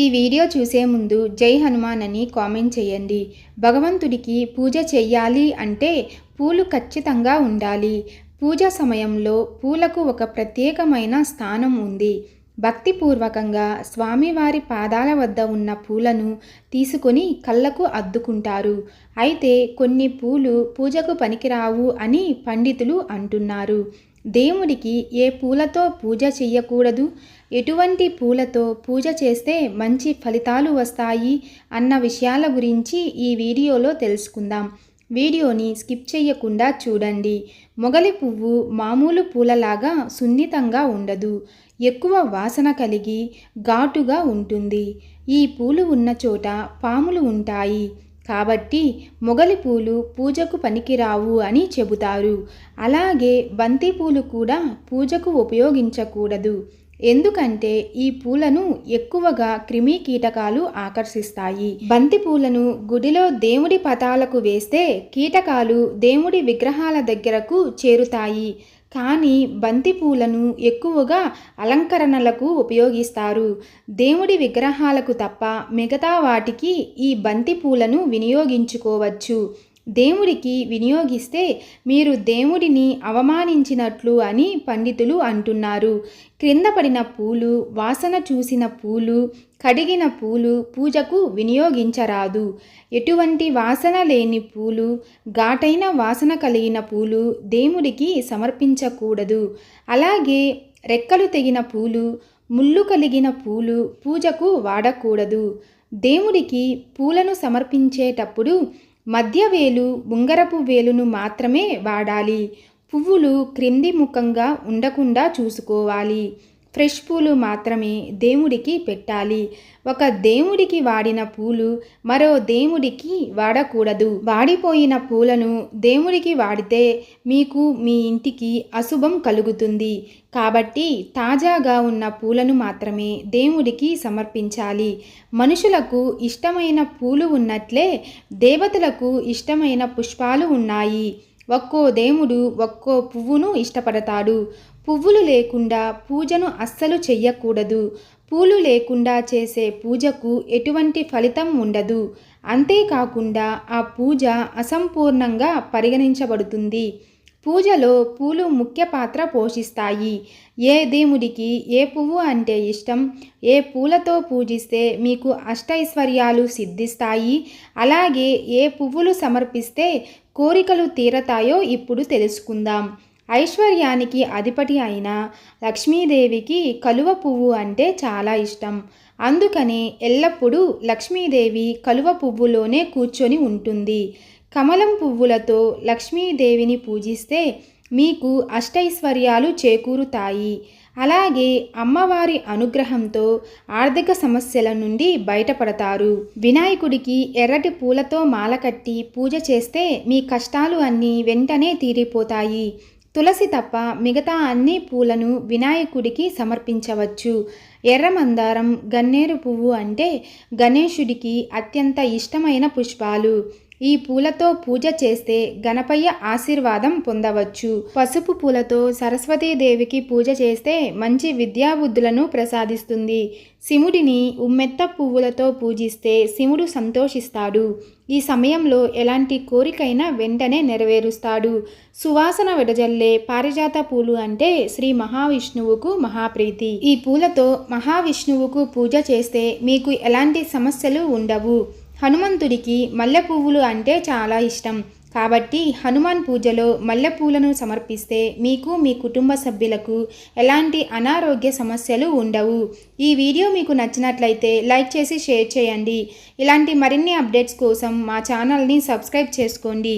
ఈ వీడియో చూసే ముందు జై హనుమాన్ అని కామెంట్ చేయండి. భగవంతుడికి పూజ చెయ్యాలి అంటే పూలు ఖచ్చితంగా ఉండాలి. పూజ సమయంలో పూలకు ఒక ప్రత్యేకమైన స్థానం ఉంది. భక్తిపూర్వకంగా స్వామివారి పాదాల వద్ద ఉన్న పూలను తీసుకొని కళ్ళకు అద్దుకుంటారు. అయితే కొన్ని పూలు పూజకు పనికిరావు అని పండితులు అంటున్నారు. దేవుడికి ఏ పూలతో పూజ చెయ్యకూడదు? ఎటువంటి పూలతో పూజ చేస్తే మంచి ఫలితాలు వస్తాయి? అన్న విషయాల గురించి ఈ వీడియోలో తెలుసుకుందాం. వీడియోని స్కిప్ చేయకుండా చూడండి. మొగలి పువ్వు మామూలు పూలలాగా సున్నితంగా ఉండదు. ఎక్కువ వాసన కలిగి ఘాటుగా ఉంటుంది. ఈ పూలు ఉన్న చోట పాములు ఉంటాయి. కాబట్టి మొగలి పూలు పూజకు పనికిరావు అని చెబుతారు. అలాగే బంతి పూలు కూడా పూజకు ఉపయోగించకూడదు. ఎందుకంటే ఈ పూలను ఎక్కువగా క్రిమి కీటకాలు ఆకర్షిస్తాయి. బంతి పూలను గుడిలో దేవుడి పతాలకు వేస్తే కీటకాలు దేవుడి విగ్రహాల దగ్గరకు చేరుతాయి. కానీ బంతి పూలను ఎక్కువగా అలంకరణలకు ఉపయోగిస్తారు. దేవుడి విగ్రహాలకు తప్ప మిగతా వాటికి ఈ బంతి పూలను వినియోగించుకోవచ్చు. దేవుడికి వినియోగిస్తే మీరు దేవుడిని అవమానించినట్లు అని పండితులు అంటున్నారు. క్రింద పడిన పూలు వాసన చూసిన పూలు కడిగిన పూలు పూజకు వినియోగించరాదు. ఎటువంటి వాసన లేని పూలు ఘాటైన వాసన కలిగిన పూలు దేవుడికి సమర్పించకూడదు. అలాగే రెక్కలు తెగిన పూలు ముళ్ళు కలిగిన పూలు పూజకు వాడకూడదు. దేవుడికి పూలను సమర్పించేటప్పుడు మధ్యవేలు ఉంగరపు వేలును మాత్రమే వాడాలి. పువ్వులు క్రింది ముఖంగా ఉండకుండా చూసుకోవాలి. ఫ్రెష్ పూలు మాత్రమే దేవుడికి పెట్టాలి. ఒక దేవుడికి వాడిన పూలు మరో దేవుడికి వాడకూడదు. వాడిపోయిన పూలను దేవుడికి వాడితే మీకు మీ ఇంటికి అశుభం కలుగుతుంది. కాబట్టి తాజాగా ఉన్న పూలను మాత్రమే దేవుడికి సమర్పించాలి. మనుషులకు ఇష్టమైన పూలు ఉన్నట్లే దేవతలకు ఇష్టమైన పుష్పాలు ఉన్నాయి. ఒక్కో దేవుడు ఒక్కో పువ్వును ఇష్టపడతాడు. పువ్వులు లేకుండా పూజను అస్సలు చెయ్యకూడదు. పూలు లేకుండా చేసే పూజకు ఎటువంటి ఫలితం ఉండదు. అంతేకాకుండా ఆ పూజ అసంపూర్ణంగా పరిగణించబడుతుంది. పూజలో పూలు ముఖ్య పాత్ర పోషిస్తాయి. ఏ దేవుడికి ఏ పువ్వు అంటే ఇష్టం? ఏ పూలతో పూజిస్తే మీకు అష్టైశ్వర్యాలు సిద్ధిస్తాయి? అలాగే ఏ పువ్వులు సమర్పిస్తే కోరికలు తీరతాయో ఇప్పుడు తెలుసుకుందాం. ఐశ్వర్యానికి అధిపతి అయిన లక్ష్మీదేవికి కలువ పువ్వు అంటే చాలా ఇష్టం. అందుకనే ఎల్లప్పుడూ లక్ష్మీదేవి కలువ పువ్వులోనే కూర్చొని ఉంటుంది. కమలం పువ్వులతో లక్ష్మీదేవిని పూజిస్తే మీకు అష్టైశ్వర్యాలు చేకూరుతాయి. అలాగే అమ్మవారి అనుగ్రహంతో ఆర్థిక సమస్యల నుండి బయటపడతారు. వినాయకుడికి ఎర్రటి పూలతో మాల కట్టి పూజ చేస్తే మీ కష్టాలు అన్నీ వెంటనే తీరిపోతాయి. తులసి తప్ప మిగతా అన్ని పూలను వినాయకుడికి సమర్పించవచ్చు. ఎర్రమందారం గన్నేరు పువ్వు అంటే గణేశుడికి అత్యంత ఇష్టమైన పుష్పాలు. ఈ పూలతో పూజ చేస్తే గణపయ్య ఆశీర్వాదం పొందవచ్చు. పసుపు పూలతో సరస్వతీదేవికి పూజ చేస్తే మంచి విద్యాబుద్ధులను ప్రసాదిస్తుంది. శివుడిని ఉమ్మెత్త పువ్వులతో పూజిస్తే శివుడు సంతోషిస్తాడు. ఈ సమయంలో ఎలాంటి కోరికైనా వెంటనే నెరవేరుస్తాడు. సువాసన విడజల్లే పారిజాత పూలు అంటే శ్రీ మహావిష్ణువుకు మహాప్రీతి. ఈ పూలతో మహావిష్ణువుకు పూజ చేస్తే మీకు ఎలాంటి సమస్యలు ఉండవు. హనుమంతుడికి మల్లె పువ్వులు అంటే చాలా ఇష్టం. కాబట్టి హనుమాన్ పూజలో మల్లె పూలను సమర్పిస్తే మీకు మీ కుటుంబ సభ్యులకు ఎలాంటి అనారోగ్య సమస్యలు ఉండవు. ఈ వీడియో మీకు నచ్చినట్లయితే లైక్ చేసి షేర్ చేయండి. ఇలాంటి మరిన్ని అప్డేట్స్ కోసం మా ఛానల్ని సబ్స్క్రైబ్ చేసుకోండి.